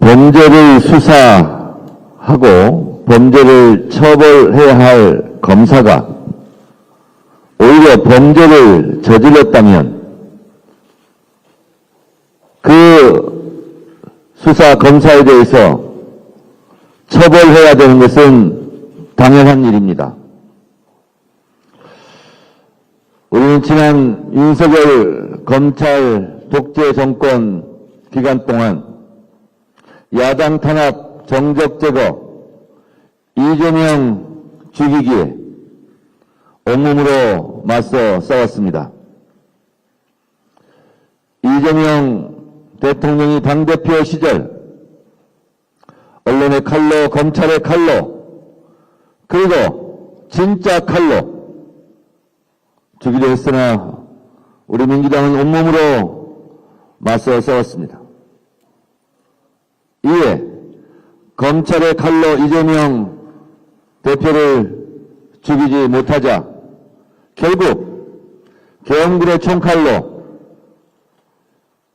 범죄를 수사하고 범죄를 처벌해야 할 검사가 오히려 범죄를 저질렀다면 그 수사 검사에 대해서 처벌해야 되는 것은 당연한 일입니다. 우리는 지난 윤석열 검찰 독재 정권 기간 동안 야당 탄압 정적 제거 이재명 죽이기에 온몸으로 맞서 싸웠습니다. 이재명 대통령이 당대표 시절 언론의 칼로 검찰의 칼로 그리고 진짜 칼로 주기로 했으나 우리 민주당은 온몸으로 맞서 싸웠습니다. 이에 검찰의 칼로 이재명 대표를 죽이지 못하자 결국 계엄군의 총칼로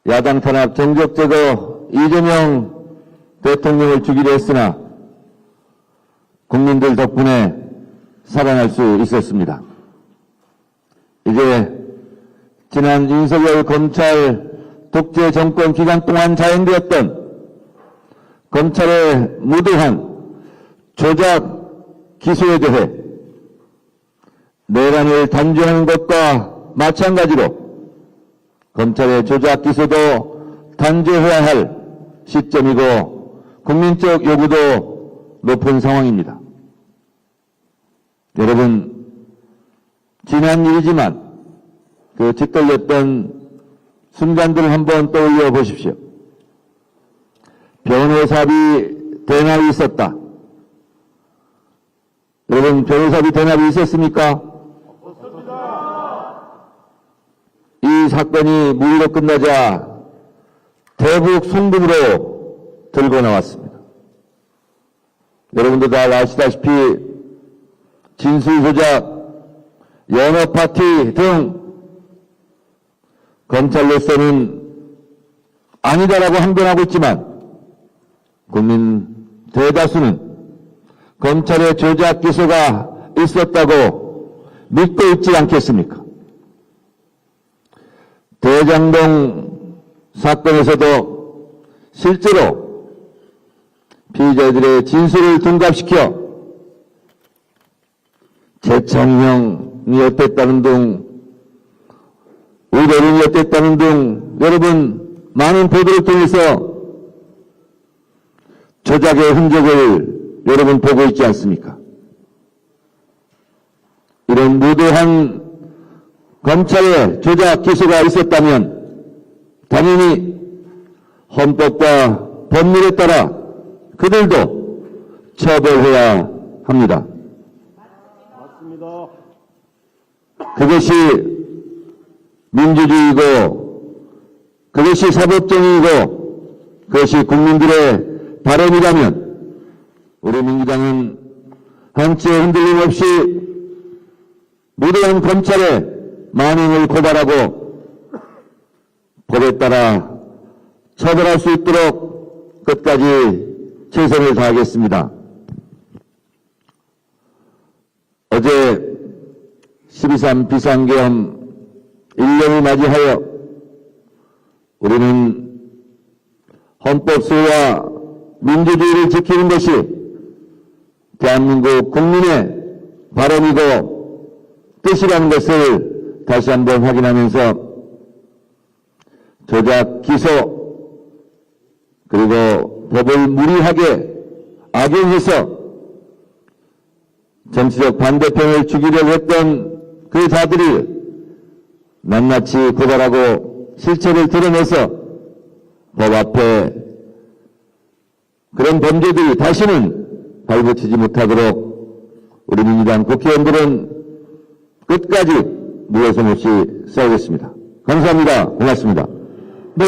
야당 탄압 정적 제거 이재명 대통령을 죽이려 했으나 국민들 덕분에 살아날 수 있었습니다. 이제 지난 윤석열 검찰 독재 정권 기간 동안 자행되었던 검찰의 무도한 조작 기소에 대해 내란을 단죄하는 것과 마찬가지로 검찰의 조작 기소도 단죄해야 할 시점이고 국민적 요구도 높은 상황입니다. 여러분, 지난 일이지만 그 짓걸렸던 순간들을 한번 떠올려 보십시오. 변호사비 대납이 있었다. 여러분, 변호사비 대납이 있었습니까? 이 사건이 무리로 끝나자 대북 송금으로 들고 나왔습니다. 여러분도 다 아시다시피 진술 조작, 연어 파티 등 검찰로서는 아니다라고 항변하고 있지만 국민 대다수는 검찰의 조작 기소가 있었다고 믿고 있지 않겠습니까? 대장동 사건에서도 실제로 피의자들의 진술을 둔갑시켜 재창형이 어땠다는 등 의료인이 어땠다는 등 여러분 많은 보도를 통해서 조작의 흔적을 여러분 보고 있지 않습니까? 이런 무도한 검찰의 조작 기소가 있었다면 당연히 헌법과 법률에 따라 그들도 처벌해야 합니다. 맞습니다. 그것이 민주주의고 그것이 사법정의이고 그것이 국민들의 바람이라면 우리 민주당은 한치의 흔들림 없이 무도한 검찰의 만행을 고발하고 법에 따라 처벌할 수 있도록 끝까지 최선을 다하겠습니다. 어제 12.3 비상계엄 1년을 맞이하여 우리는 헌법수와 민주주의를 지키는 것이 대한민국 국민의 바람이고 뜻이라는 것을 다시 한번 확인하면서 조작 기소 그리고 법을 무리하게 악용해서 정치적 반대편을 죽이려고 했던 그 자들이 낱낱이 고발하고 실체를 드러내서 법 앞에 그런 범죄들이 다시는 발붙이지 못하도록 우리 민주당 국회의원들은 끝까지 무회성 없이 싸우겠습니다. 감사합니다. 고맙습니다. 네,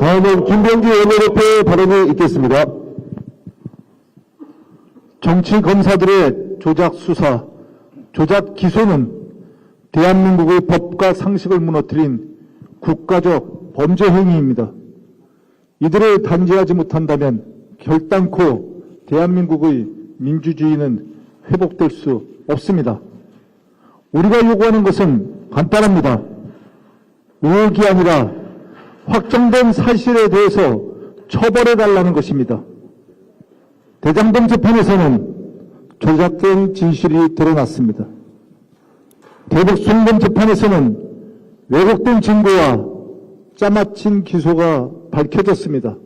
다음은 김병기 원내대표의 발언이 있겠습니다. 정치 검사들의 조작 수사, 조작 기소는 대한민국의 법과 상식을 무너뜨린 국가적 범죄 행위입니다. 이들을 단죄하지 못한다면 결단코 대한민국의 민주주의는 회복될 수 없습니다. 우리가 요구하는 것은 간단합니다. 의혹이 아니라 확정된 사실에 대해서 처벌해 달라는 것입니다. 대장동 재판에서는 조작된 진실이 드러났습니다. 대북 순금 재판에서는 왜곡된 증거와 짜맞힌 기소가 밝혀졌습니다.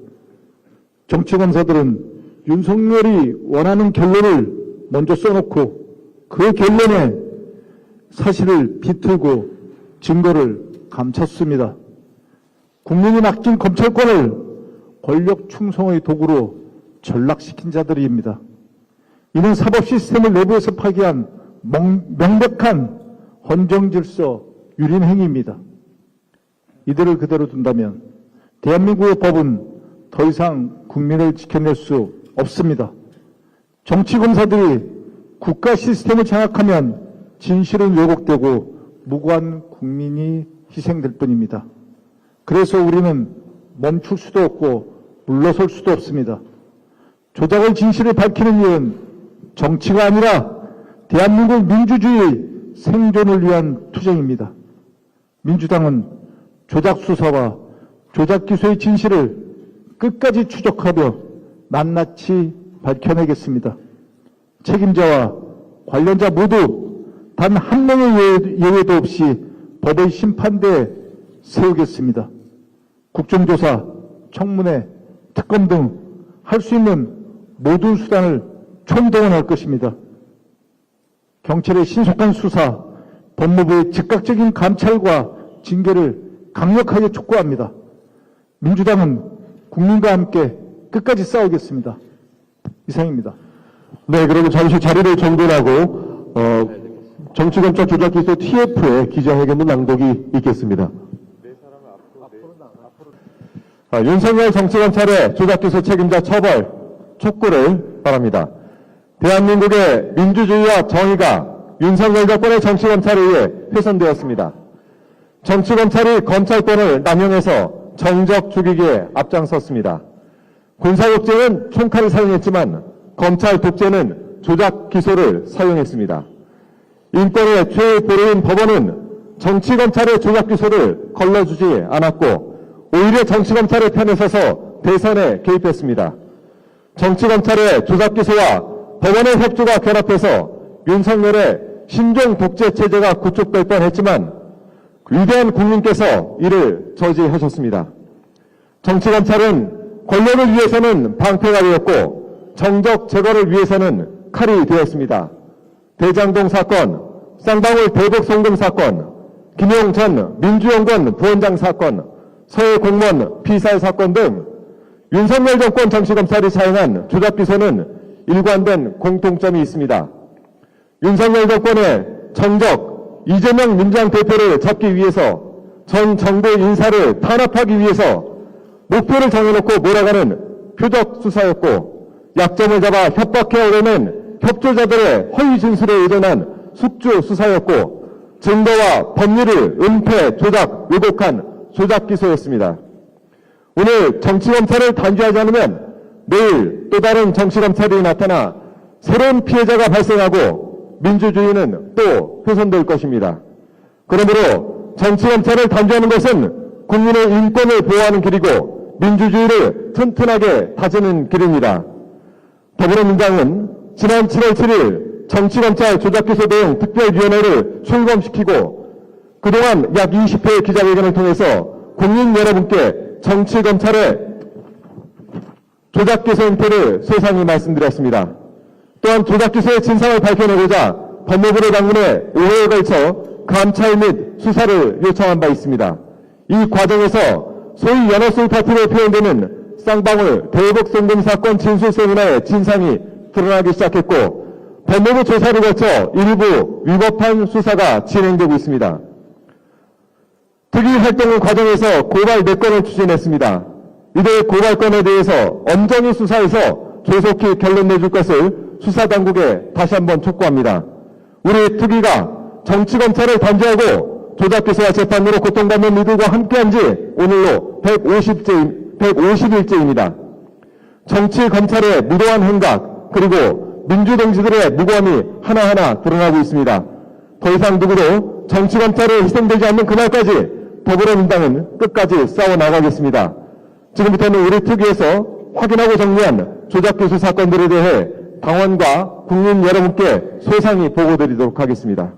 정치검사들은 윤석열이 원하는 결론을 먼저 써놓고 그 결론에 사실을 비틀고 증거를 감췄습니다. 국민이 맡긴 검찰권을 권력 충성의 도구로 전락시킨 자들입니다. 이는 사법 시스템을 내부에서 파괴한 명- 명백한 헌정질서 유린 행위입니다. 이들을 그대로 둔다면 대한민국의 법은 더 이상 국민을 지켜낼 수 없습니다. 정치검사들이 국가 시스템을 장악하면 진실은 왜곡되고 무고한 국민이 희생될 뿐입니다. 그래서 우리는 멈출 수도 없고 물러설 수도 없습니다. 조작의 진실을 밝히는 일은 정치가 아니라 대한민국 민주주의 생존을 위한 투쟁입니다. 민주당은 조작 수사와 조작 기소의 진실을 끝까지 추적하며 낱낱이 밝혀내겠습니다. 책임자와 관련자 모두 단 한 명의 예외- 예외도 없이 법의 심판대에 세우겠습니다. 국정조사, 청문회, 특검 등 할 수 있는 모든 수단을 총동원할 것입니다. 경찰의 신속한 수사, 법무부의 즉각적인 감찰과 징계를 강력하게 촉구합니다. 민주당은 국민과 함께 끝까지 싸우겠습니다. 이상입니다. 네, 그리고 잠시 자리를 정돈하고 어, 정치검찰 조작 기소 TF의 기자회견문 낭독이 있겠습니다. 아, 윤석열 정치검찰의 조작기소 책임자 처벌 촉구를 바랍니다. 대한민국의 민주주의와 정의가 윤석열 정권의 정치검찰에 의해 훼손되었습니다. 정치검찰이 검찰권을 남용해서 정적 죽이기에 앞장섰습니다. 군사독재는 총칼을 사용했지만 검찰 독재는 조작 기소를 사용했습니다. 인권의 최고로인 법원은 정치검찰의 조작 기소를 걸러주지 않았고 오히려 정치검찰의 편에 서서 대선에 개입했습니다. 정치검찰의 조작 기소와 법원의 협조가 결합해서 윤석열의 신종 독재 체제가 구축될 뻔했지만 위대한 국민께서 이를 저지하셨습니다. 정치검찰은 권력을 위해서는 방패가 되었고 정적 제거를 위해서는 칼이 되었습니다. 대장동 사건, 쌍방울 대북 송금 사건, 김용 전 민주연구원 부원장 사건, 서해 공무원 피살 사건 등 윤석열 정권 정치검찰이 사용한 조작 기소는 일관된 공통점이 있습니다. 윤석열 정권의 정적 이재명 민주당 대표를 잡기 위해서 전 정부 인사를 탄압하기 위해서 목표를 정해놓고 몰아가는 표적 수사였고 약점을 잡아 협박해 오려는 협조자들의 허위 진술에 의존한 숙주 수사였고 증거와 법률을 은폐, 조작, 왜곡한 조작 기소였습니다. 오늘 정치검찰을 단죄하지 않으면 내일 또 다른 정치검찰이 나타나 새로운 피해자가 발생하고 민주주의는 또 훼손될 것입니다. 그러므로 정치검찰을 단죄하는 것은 국민의 인권을 보호하는 길이고 민주주의를 튼튼하게 다지는 길입니다. 더불어민주당은 지난 7월 7일 정치검찰 조작기소 대응 특별위원회를 출범시키고 그동안 약 20회의 기자회견을 통해서 국민 여러분께 정치검찰의 조작기소 행태를 세상히 말씀드렸습니다. 또한 조작기소의 진상을 밝혀내고자 법무부를 방문해 5회에 걸쳐 감찰 및 수사를 요청한 바 있습니다. 이 과정에서 소위 연합술 파티로 표현되는 쌍방울 대북 송금 사건 진술 세미나의 진상이 드러나기 시작했고 법무부 조사를 거쳐 일부 위법한 수사가 진행되고 있습니다. 특위 활동 과정에서 고발 4건을 추진했습니다. 이들 고발건에 대해서 엄정히 수사해서 조속히 결론 내줄 것을 수사당국에 다시 한번 촉구합니다. 우리 특위가 정치검찰을 단죄하고 조작기소와 재판으로 고통받는 이들과 함께한 지 오늘로 150째, 150일째입니다. 정치 검찰의 무도한 행각 그리고 민주동지들의 무고함이 하나하나 드러나고 있습니다. 더 이상 누구도 정치 검찰에 희생되지 않는 그날까지 더불어민주당은 끝까지 싸워 나가겠습니다. 지금부터는 우리 특위에서 확인하고 정리한 조작교수 사건들에 대해 당원과 국민 여러분께 소상히 보고드리도록 하겠습니다.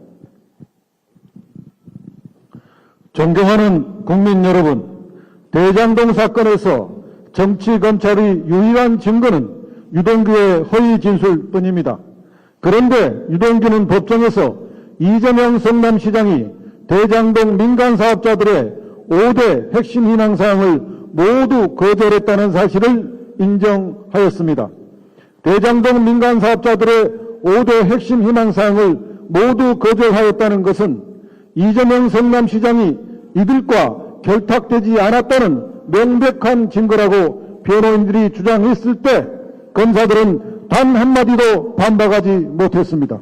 존경하는 국민 여러분, 대장동 사건에서 정치 검찰의 유일한 증거는 유동규의 허위 진술뿐입니다. 그런데 유동규는 법정에서 이재명 성남시장이 대장동 민간 사업자들의 5대 핵심 희망사항을 모두 거절했다는 사실을 인정하였습니다. 대장동 민간 사업자들의 5대 핵심 희망사항을 모두 거절하였다는 것은 이재명 성남시장이 이들과 결탁되지 않았다는 명백한 증거라고 변호인들이 주장했을 때 검사들은 단 한마디도 반박하지 못했습니다.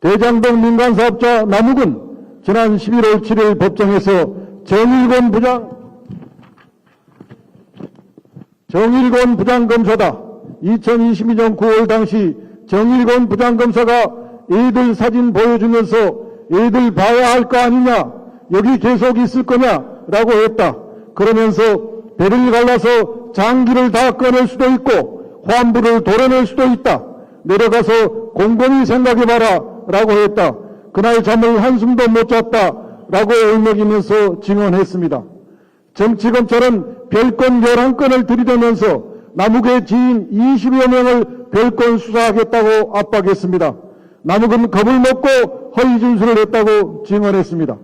대장동 민간사업자 남욱은 지난 11월 7일 법정에서 정일권 부장 정일권 부장검사다. 2022년 9월 당시 정일권 부장검사가 애들 사진 보여주면서 애들 봐야 할 거 아니냐? 여기 계속 있을 거냐? 라고 했다. 그러면서 배를 갈라서 장기를 다 꺼낼 수도 있고 환부를 도려낼 수도 있다. 내려가서 곰곰이 생각해봐라. 라고 했다. 그날 잠을 한숨도 못 잤다. 라고 울먹이면서 증언했습니다. 정치검찰은 별건 11건을 들이대면서 남욱의 지인 20여 명을 별건 수사하겠다고 압박했습니다. 남욱은 겁을 먹고 허위 진술을 했다고 증언했습니다.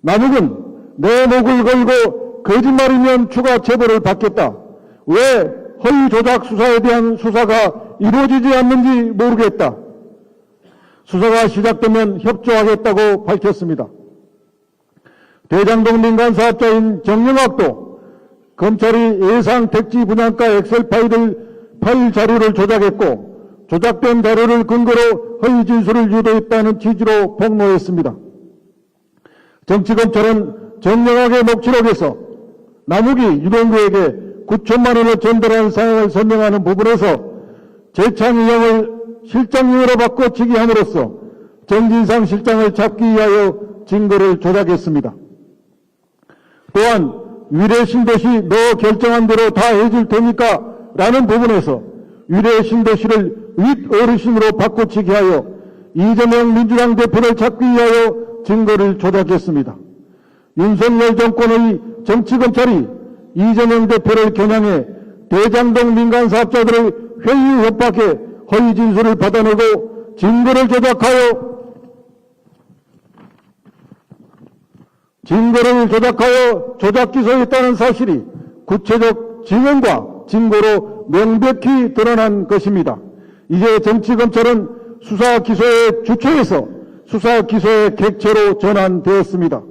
남욱은 내 목을 걸고 거짓말이면 추가 체벌을 받겠다. 왜 허위 조작 수사에 대한 수사가 이루어지지 않는지 모르겠다. 수사가 시작되면 협조하겠다고 밝혔습니다. 대장동 민간 사업자인 정영학도 검찰이 예상 택지 분양가 엑셀 파일을 파일 자료를 조작했고 조작된 자료를 근거로 허위 진술을 유도했다는 취지로 폭로했습니다. 정치검찰은 정영학의 녹취록에서 남욱이 유동구에게 9천만 원을 전달한 사항을 설명하는 부분에서 재창의형을 실장님으로 바꿔치기 함으로써 정진상 실장을 잡기 위하여 증거를 조작했습니다. 또한 위례 신도시 너 결정한 대로 다 해줄 테니까 라는 부분에서 위례 신도시를 윗 어르신으로 바꿔치기 하여 이재명 민주당 대표를 잡기 위하여 증거를 조작했습니다. 윤석열 정권의 정치검찰이 이재명 대표를 겨냥해 대장동 민간 사업자들을 회유 협박해 허위 진술을 받아내고 증거를 조작하여 증거를 조작하여 조작 기소했다는 사실이 구체적 증언과 증거로 명백히 드러난 것입니다. 이제 정치검찰은 수사 기소의 주체에서 수사 기소의 객체로 전환되었습니다.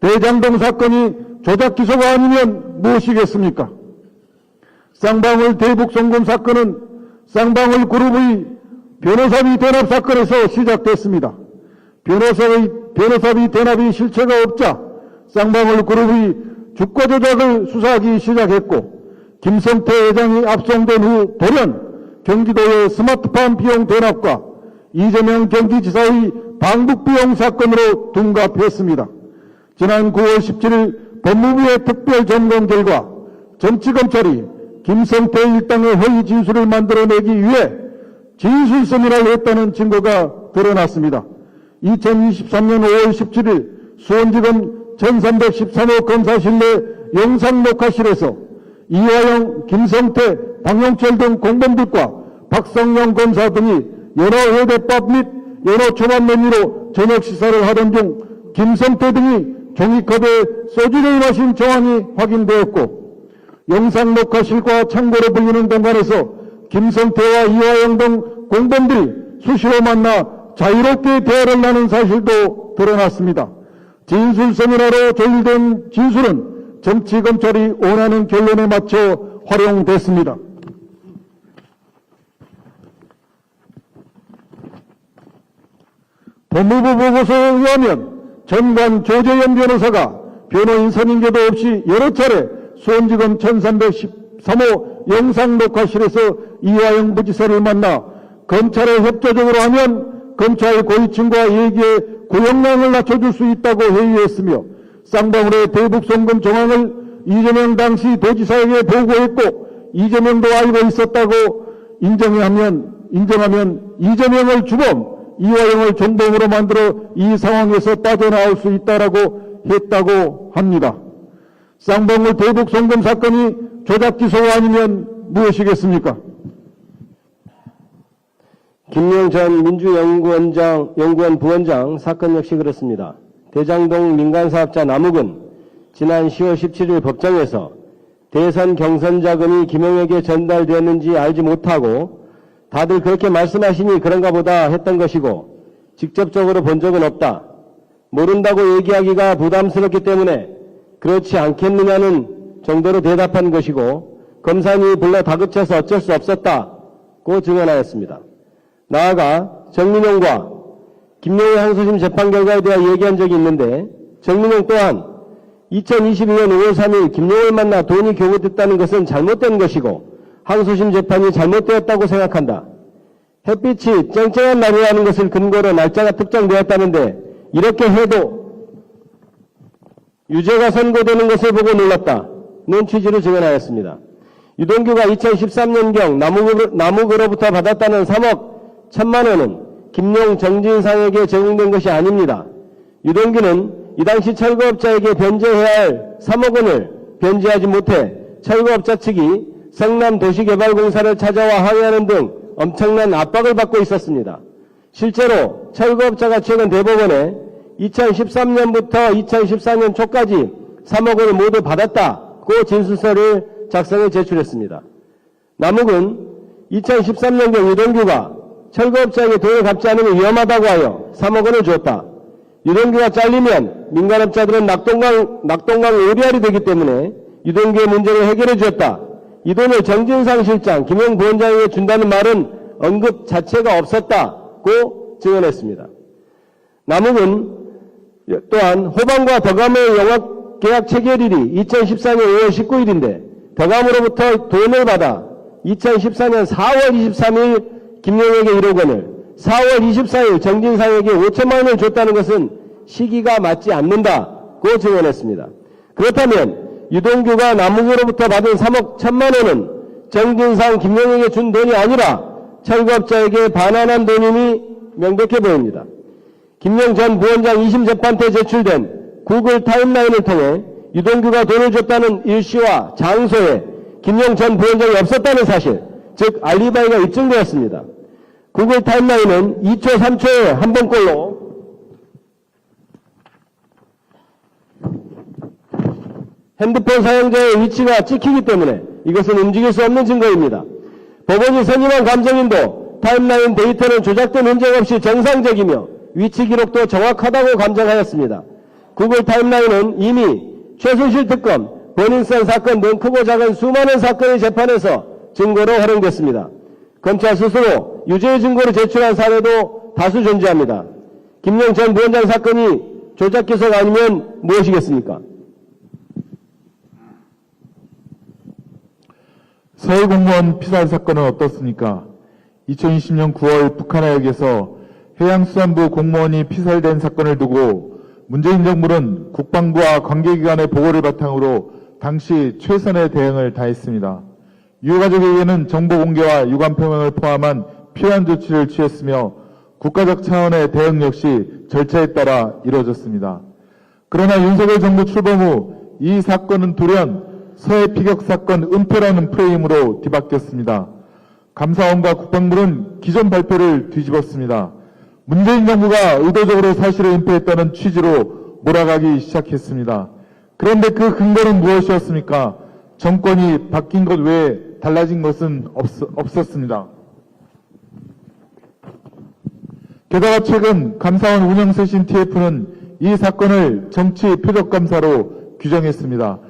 대장동 사건이 조작 기소가 아니면 무엇이겠습니까? 쌍방울 대북 송금 사건은 쌍방울 그룹의 변호사비 대납 사건에서 시작됐습니다. 변호사의 변호사비 대납이 실체가 없자 쌍방울 그룹의 주가 조작을 수사하기 시작했고 김성태 회장이 압송된 후 돌연 경기도의 스마트팜 비용 대납과 이재명 경기지사의 방북 비용 사건으로 둔갑했습니다. 지난 9월 17일 법무부의 특별 점검 결과 정치검찰이 김성태 일당의 허위 진술을 만들어내기 위해 진술서이라고 했다는 증거가 드러났습니다. 2023년 5월 17일 수원지검 1313호 검사실 내 영상 녹화실에서 이화영, 김성태, 박용철 등 공범들과 박성영 검사 등이 연어회대법 및 연어초밥 메뉴로 저녁 식사를 하던 중 김성태 등이 종이컵에 소주를 마신 정황이 확인되었고 영상 녹화실과 창고로 불리는 공간에서 김성태와 이화영 등 공범들이 수시로 만나 자유롭게 나눈 사실도 드러났습니다. 진술 세미나로 조율된 진술은 정치검찰이 원하는 결론에 맞춰 활용됐습니다. 법무부 보고서에 의하면 전관 조재현 변호사가 변호인 선임제도 없이 여러 차례 수원지검 1313호 3호 영상 녹화실에서 이화영 부지사를 만나 검찰에 협조적으로 하면 검찰 고위층과 얘기에 고용량을 낮춰줄 수 있다고 회의했으며 쌍방울의 대북 송금 정황을 이재명 당시 도지사에게 보고했고 이재명도 알고 있었다고 인정하면 인정하면 이재명을 주범 이화영을 정범으로 만들어 이 상황에서 빠져나올 수 있다라고 했다고 합니다. 쌍방울 대북 송금 사건이 조작 기소가 아니면 무엇이겠습니까? 김용 전 민주연구원장, 연구원 부원장 사건 역시 그렇습니다. 대장동 민간사업자 남욱은 지난 10월 17일 법정에서 대선 경선 자금이 김용에게 전달되었는지 알지 못하고 다들 그렇게 말씀하시니 그런가 보다 했던 것이고 직접적으로 본 적은 없다. 모른다고 얘기하기가 부담스럽기 때문에 그렇지 않겠느냐는 정도로 대답한 것이고 검사니 불러 다그쳐서 어쩔 수 없었다고 증언하였습니다. 나아가 정민용과 김용의 항소심 재판 결과에 대해 얘기한 적이 있는데 정민용 또한 2022년 5월 3일 김용을 만나 돈이 교부됐다는 것은 잘못된 것이고 항소심 재판이 잘못되었다고 생각한다. 햇빛이 쨍쨍한 날이라는 것을 근거로 날짜가 특정되었다는데 이렇게 해도 유죄가 선고되는 것을 보고 놀랐다는 취지로 증언하였습니다. 유동규가 2013년경 남욱으로, 남욱으로부터 받았다는 3억 1 천만 원은 김용 정진상에게 제공된 것이 아닙니다. 유동규는 이 당시 철거업자에게 변제해야 할 3억 원을 변제하지 못해 철거업자 측이 성남도시개발공사를 찾아와 항의하는 등 엄청난 압박을 받고 있었습니다. 실제로 철거업자가 최근 대법원에 2013년부터 2014년 초까지 3억 원을 모두 받았다고 진술서를 작성해 제출했습니다. 남욱은 2013년경 유동규가 철거업자에게 돈을 갚지 않으면 위험하다고 하여 3억 원을 주었다. 유동규가 잘리면 민간업자들은 낙동강, 낙동강 오리알이 되기 때문에 유동규의 문제를 해결해 주었다. 이 돈을 정진상 실장, 김용 부원장에게 준다는 말은 언급 자체가 없었다고 증언했습니다. 남욱은 또한 호방과 더감의 영업 계약 체결일이 2014년 5월 19일인데 더감으로부터 돈을 받아 2014년 4월 23일 김용에게 1억 원을 4월 24일 정진상에게 5천만 원을 줬다는 것은 시기가 맞지 않는다고 증언했습니다. 그렇다면 유동규가 남욱으로부터 받은 3억 1천만 원은 정진상 김용에게 준 돈이 아니라 철거업자에게 반환한 돈임이 명백해 보입니다. 김용 전 부원장 2심 재판 때 제출된 구글 타임라인을 통해 유동규가 돈을 줬다는 일시와 장소에 김용 전 부원장이 없었다는 사실, 즉 알리바이가 입증되었습니다. 구글 타임라인은 2초, 3초에 한 번꼴로 핸드폰 사용자의 위치가 찍히기 때문에 이것은 움직일 수 없는 증거입니다. 법원이 선임한 감정인도 타임라인 데이터는 조작된 흔적 없이 정상적이며 위치 기록도 정확하다고 감정하였습니다. 구글 타임라인은 이미 최순실 특검, 버닝썬 사건 등 크고 작은 수많은 사건의 재판에서 증거로 활용됐습니다. 검찰 스스로 유죄의 증거를 제출한 사례도 다수 존재합니다. 김용 전 부원장 사건이 조작 기소가 아니면 무엇이겠습니까? 서해 공무원 피살 사건은 어떻습니까? 2020년 9월 북한 해역에서 해양수산부 공무원이 피살된 사건을 두고 문재인 정부는 국방부와 관계기관의 보고를 바탕으로 당시 최선의 대응을 다했습니다. 유가족에게는 정보 공개와 유감 표명을 포함한 필요한 조치를 취했으며 국가적 차원의 대응 역시 절차에 따라 이루어졌습니다. 그러나 윤석열 정부 출범 후 이 사건은 돌연 서해 피격 사건 은폐라는 프레임으로 뒤바뀌었습니다. 감사원과 국방부는 기존 발표를 뒤집었습니다. 문재인 정부가 의도적으로 사실을 은폐했다는 취지로 몰아가기 시작했습니다. 그런데 그 근거는 무엇이었습니까? 정권이 바뀐 것 외에 달라진 것은 없, 없었습니다. 게다가 최근 감사원 운영쇄신 TF는 이 사건을 정치 표적 감사로 규정했습니다.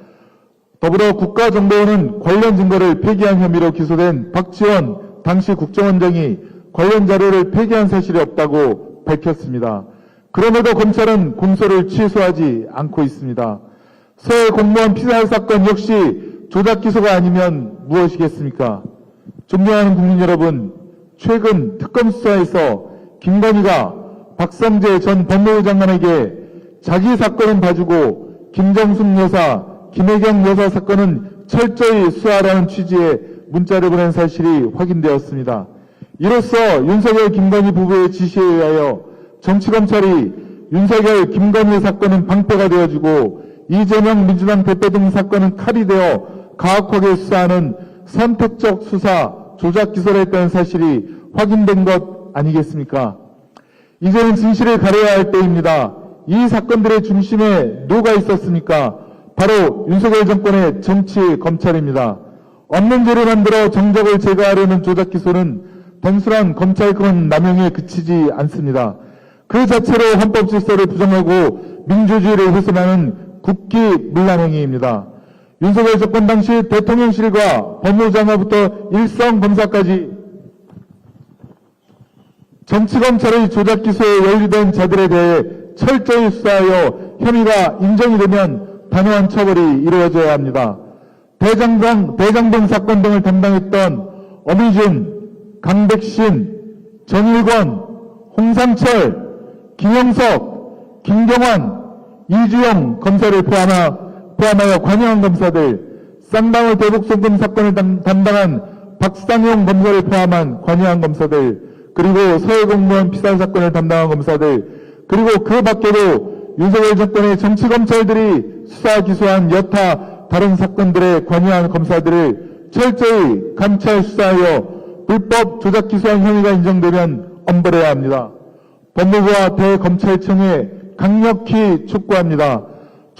더불어 국가정보원은 관련 증거를 폐기한 혐의로 기소된 박지원 당시 국정원장이 관련 자료를 폐기한 사실이 없다고 밝혔습니다. 그럼에도 검찰은 공소를 취소하지 않고 있습니다. 서해 공무원 피살 사건 역시 조작 기소가 아니면 무엇이겠습니까? 존경하는 국민 여러분, 최근 특검 수사에서 김건희가 박성재 전 법무부 장관에게 자기 사건은 봐주고 김정숙 여사, 김혜경 여사 사건은 철저히 수사하라는 취지의 문자를 보낸 사실이 확인되었습니다. 이로써 윤석열 김건희 부부의 지시에 의하여 정치검찰이 윤석열 김건희 사건은 방패가 되어지고 이재명 민주당 대표 등 사건은 칼이 되어 가혹하게 수사하는 선택적 수사 조작 기소를 했다는 사실이 확인된 것 아니겠습니까? 이제는 진실을 가려야 할 때입니다. 이 사건들의 중심에 누가 있었습니까? 바로 윤석열 정권의 정치 검찰입니다. 없는 죄를 만들어 정적을 제거하려는 조작 기소는 단순한 검찰권 남용에 그치지 않습니다. 그 자체로 헌법 질서를 부정하고 민주주의를 훼손하는 국기 물란 행위입니다. 윤석열 정권 당시 대통령실과 법무장관부터 일선 검사까지 정치검찰의 조작 기소에 연루된 자들에 대해 철저히 수사하여 혐의가 인정이 되면 단호한 처벌이 이루어져야 합니다. 대장동, 대장동 사건 등을 담당했던 어미준, 강백신, 정일권, 홍상철, 김영석, 김경환, 이주영 검사를 포함하, 포함하여 관여한 검사들, 쌍방울 대북송금 사건을 담- 담당한 박상용 검사를 포함한 관여한 검사들, 그리고 서해 공무원 피살 사건을 담당한 검사들, 그리고 그 밖에도 윤석열 정권의 정치검찰들이 수사 기소한 여타 다른 사건들에 관여한 검사들을 철저히 감찰 수사하여 불법 조작 기소한 혐의가 인정되면 엄벌해야 합니다. 법무부와 대검찰청에 강력히 촉구합니다.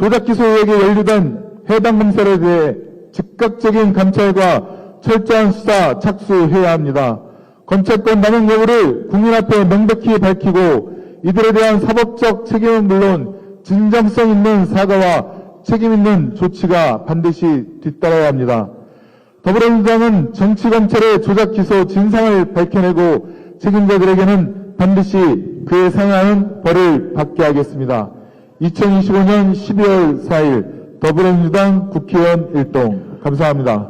조작 기소 의혹에 연루된 해당 검사에 대해 즉각적인 감찰과 철저한 수사 착수해야 합니다. 검찰권 남용 여부를 국민 앞에 명백히 밝히고 이들에 대한 사법적 책임은 물론 진정성 있는 사과와 책임 있는 조치가 반드시 뒤따라야 합니다. 더불어민주당은 정치검찰의 조작 기소 진상을 밝혀내고 책임자들에게는 반드시 그에 상응하는 벌을 받게 하겠습니다. 2025년 12월 4일 더불어민주당 국회의원 일동 감사합니다.